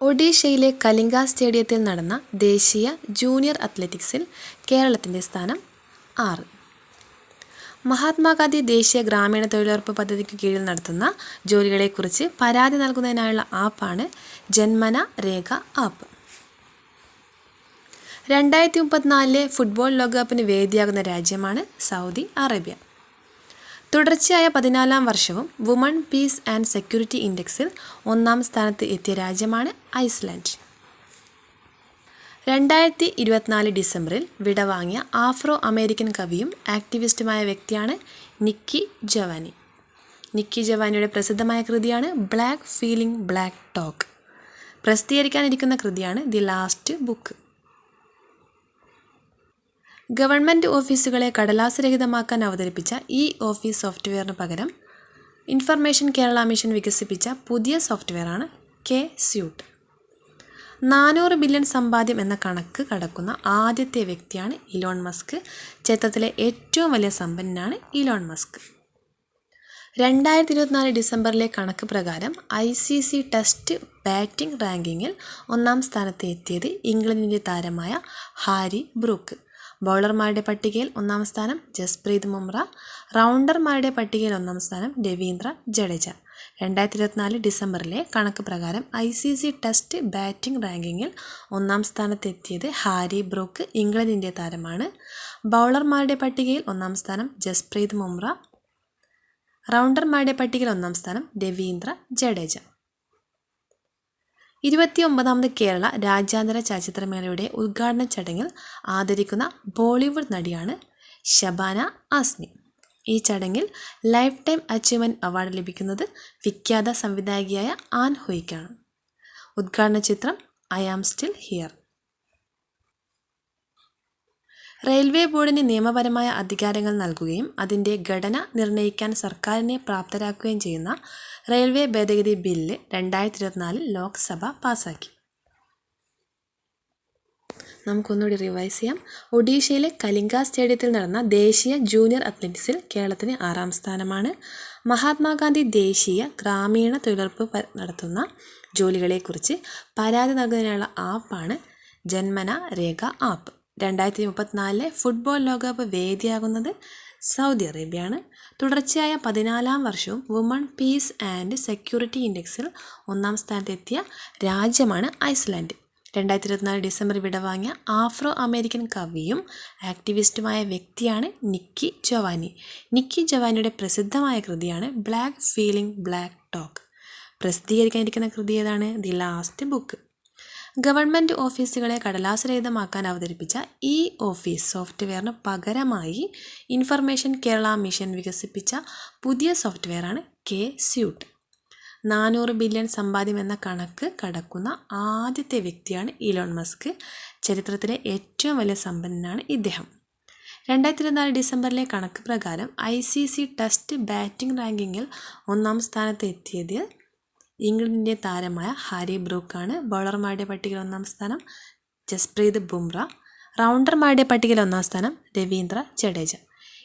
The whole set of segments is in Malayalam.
ഒഡീഷയിലെ കലിംഗ സ്റ്റേഡിയത്തിൽ നടന്ന ദേശീയ ജൂനിയർ അത്ലറ്റിക്സിൽ കേരളത്തിന്റെ സ്ഥാനം ആറ്. മഹാത്മാഗാന്ധി ദേശീയ ഗ്രാമീണ തൊഴിലുറപ്പ് പദ്ധതിക്ക് കീഴിൽ നടത്തുന്ന ജോലികളെക്കുറിച്ച് പരാതി നൽകുന്നതിനായുള്ള ആപ്പാണ് ജന്മന രേഖ ആപ്പ്. രണ്ടായിരത്തി മുപ്പത്തിനാലിലെ ഫുട്ബോൾ ലോകകപ്പിന് വേദിയാകുന്ന രാജ്യമാണ് സൗദി അറേബ്യ. തുടർച്ചയായ പതിനാലാം വർഷവും വുമൺ പീസ് ആൻഡ് സെക്യൂരിറ്റി ഇൻഡെക്സിൽ ഒന്നാം സ്ഥാനത്ത് എത്തിയ രാജ്യമാണ് ഐസ്ലാൻഡ്. രണ്ടായിരത്തി ഇരുപത്തിനാല് ഡിസംബറിൽ വിടവാങ്ങിയ ആഫ്രോ അമേരിക്കൻ കവിയും ആക്ടിവിസ്റ്റുമായ വ്യക്തിയാണ് നിക്കി ജവാനി. നിക്കി ജവാനിയുടെ പ്രസിദ്ധമായ കൃതിയാണ് ബ്ലാക്ക് ഫീലിംഗ് ബ്ലാക്ക് ടോക്ക്. പ്രസിദ്ധീകരിക്കാനിരിക്കുന്ന കൃതിയാണ് ദി ലാസ്റ്റ് ബുക്ക്. ഗവൺമെന്റ് ഓഫീസുകളെ കടലാസരഹിതമാക്കാൻ അവതരിപ്പിച്ച ഇ ഓഫീസ് സോഫ്റ്റ്വെയറിന് പകരം ഇൻഫർമേഷൻ കേരള മിഷൻ വികസിപ്പിച്ച പുതിയ സോഫ്റ്റ്വെയറാണ് കെ സ്യൂട്ട്. നാനൂറ് ബില്യൺ സമ്പാദ്യം എന്ന കണക്ക് കടക്കുന്ന ആദ്യത്തെ വ്യക്തിയാണ് ഇലോൺ മസ്ക്. ചരിത്രത്തിലെ ഏറ്റവും വലിയ സമ്പന്നനാണ് ഇലോൺ മസ്ക്. രണ്ടായിരത്തി ഇരുപത്തിനാല് ഡിസംബറിലെ കണക്ക് പ്രകാരം I C C test batting റാങ്കിങ്ങിൽ ഒന്നാം സ്ഥാനത്ത് എത്തിയത് ഇംഗ്ലണ്ടിന്റെ താരമായ ഹാരി ബ്രൂക്ക്. ബൗളർമാരുടെ പട്ടികയിൽ ഒന്നാം സ്ഥാനം ജസ്പ്രീത് ബുംറ റൗണ്ടർമാരുടെ പട്ടികയിൽ ഒന്നാം സ്ഥാനം രവീന്ദ്ര ജഡേജ. രണ്ടായിരത്തി ഇരുപത്തിനാല് ഡിസംബറിലെ കണക്ക് പ്രകാരം I C C test batting റാങ്കിങ്ങിൽ ഒന്നാം സ്ഥാനത്തെത്തിയത് ഹാരി ബ്രൂക്ക് ഇംഗ്ലണ്ടിന്റെ താരമാണ്. ബൗളർമാരുടെ പട്ടികയിൽ ഒന്നാം സ്ഥാനം ജസ്പ്രീത് ബുംറ റൗണ്ടർമാരുടെ പട്ടികയിൽ ഒന്നാം സ്ഥാനം രവീന്ദ്ര ജഡേജ. ഇരുപത്തിയൊമ്പതാമത് കേരള രാജ്യാന്തര ചലച്ചിത്രമേളയുടെ ഉദ്ഘാടന ചടങ്ങിൽ ആദരിക്കുന്ന ബോളിവുഡ് നടിയാണ് ഷബാന ആസ്മി. ഈ ചടങ്ങിൽ ലൈഫ് ടൈം അച്ചീവ്മെന്റ് അവാർഡ് ലഭിക്കുന്നത് വിഖ്യാത സംവിധായകയായ ആൻ ഹൊയ്ക്കാണ്. ഉദ്ഘാടന ചിത്രം I am still here. Railway ബോർഡിന് നിയമപരമായ അധികാരങ്ങൾ നൽകുകയും അതിന്റെ ഘടന നിർണയിക്കാൻ സർക്കാരിനെ പ്രാപ്തരാക്കുകയും ചെയ്യുന്ന റെയിൽവേ ഭേദഗതി ബില്ല് രണ്ടായിരത്തി ഇരുപത്തിനാലിൽ ലോക്സഭ പാസാക്കി. നമുക്കൊന്നുകൂടി റിവൈസ് ചെയ്യാം. ഒഡീഷയിലെ കലിംഗ സ്റ്റേഡിയത്തിൽ നടന്ന ദേശീയ ജൂനിയർ അത്ലറ്റിക്സിൽ കേരളത്തിന് ആറാം സ്ഥാനമാണ്. മഹാത്മാഗാന്ധി ദേശീയ ഗ്രാമീണ തൊഴിലുറപ്പ് നടത്തുന്ന ജോലികളെക്കുറിച്ച് പരാതി നൽകുന്നതിനുള്ള ആപ്പാണ് ജന്മന രേഖ ആപ്പ്. രണ്ടായിരത്തി മുപ്പത്തിനാലിലെ ഫുട്ബോൾ ലോകകപ്പ് വേദിയാകുന്നത് സൗദി അറേബ്യയാണ്. തുടർച്ചയായ പതിനാലാം വർഷവും വുമൺ പീസ് ആൻഡ് സെക്യൂരിറ്റി ഇൻഡെക്സിൽ ഒന്നാം സ്ഥാനത്തെത്തിയ രാജ്യമാണ് ഐസ്ലാൻഡ്. രണ്ടായിരത്തി ഇരുപത്തിനാല് ഡിസംബർ വിടവാങ്ങിയ ആഫ്രോ അമേരിക്കൻ കവിയും ആക്ടിവിസ്റ്റുമായ വ്യക്തിയാണ് നിക്കി ജവാനി. നിക്കി ജവാനിയുടെ പ്രസിദ്ധമായ കൃതിയാണ് ബ്ലാക്ക് ഫീലിംഗ് ബ്ലാക്ക് ടോക്ക്. പ്രസിദ്ധീകരിക്കാനിരിക്കുന്ന കൃതി ഏതാണ്? The last book. ഗവൺമെന്റ് ഓഫീസുകളെ കടലാസരഹിതമാക്കാൻ അവതരിപ്പിച്ച ഇ ഓഫീസ് സോഫ്റ്റ്വെയറിന് പകരമായി ഇൻഫർമേഷൻ കേരള മിഷൻ വികസിപ്പിച്ച പുതിയ സോഫ്റ്റ്വെയറാണ് കെ സ്യൂട്ട്. നാനൂറ് ബില്യൺ സമ്പാദ്യം എന്ന കണക്ക് കടക്കുന്ന ആദ്യത്തെ വ്യക്തിയാണ് ഇലോൺ മസ്ക്. ചരിത്രത്തിലെ ഏറ്റവും വലിയ സമ്പന്നനാണ് ഇദ്ദേഹം. രണ്ടായിരത്തി ഇരുപത്തിനാല് ഡിസംബറിലെ കണക്ക് പ്രകാരം I C C test batting റാങ്കിങ്ങിൽ ഒന്നാം സ്ഥാനത്ത് എത്തിയത് ഇംഗ്ലണ്ടിന്റെ താരമായ ഹാരി ബ്രൂക്കാണ് ബൗളർമാരുടെ പട്ടികയിൽ ഒന്നാം സ്ഥാനം ജസ്പ്രീത് ബുംറ റൗണ്ടർമാരുടെ പട്ടികയിൽ ഒന്നാം സ്ഥാനം രവീന്ദ്ര ജഡേജ.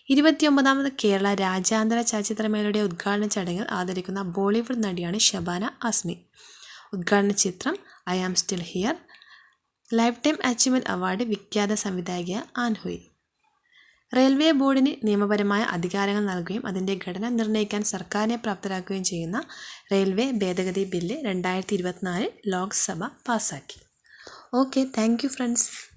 ഇരുപത്തിയൊമ്പതാമത് കേരള രാജ്യാന്തര ചലച്ചിത്രമേളയുടെ ഉദ്ഘാടന ചടങ്ങിൽ ആദരിക്കുന്ന ബോളിവുഡ് നടിയാണ് ഷബാന അസ്മി. ഉദ്ഘാടന ചിത്രം I am still here lifetime achievement award വിഖ്യാത സംവിധായക ആൻഹുയി. റെയിൽവേ ബോർഡിന് നിയമപരമായ അധികാരങ്ങൾ നൽകുകയും അതിന്റെ ഘടന നിർണയിക്കാൻ സർക്കാരിനെ പ്രാപ്തരാക്കുകയും ചെയ്യുന്ന റെയിൽവേ ഭേദഗതി ബില്ല് രണ്ടായിരത്തി ഇരുപത്തിനാലിൽ ലോക്സഭ പാസാക്കി. Okay thank you friends.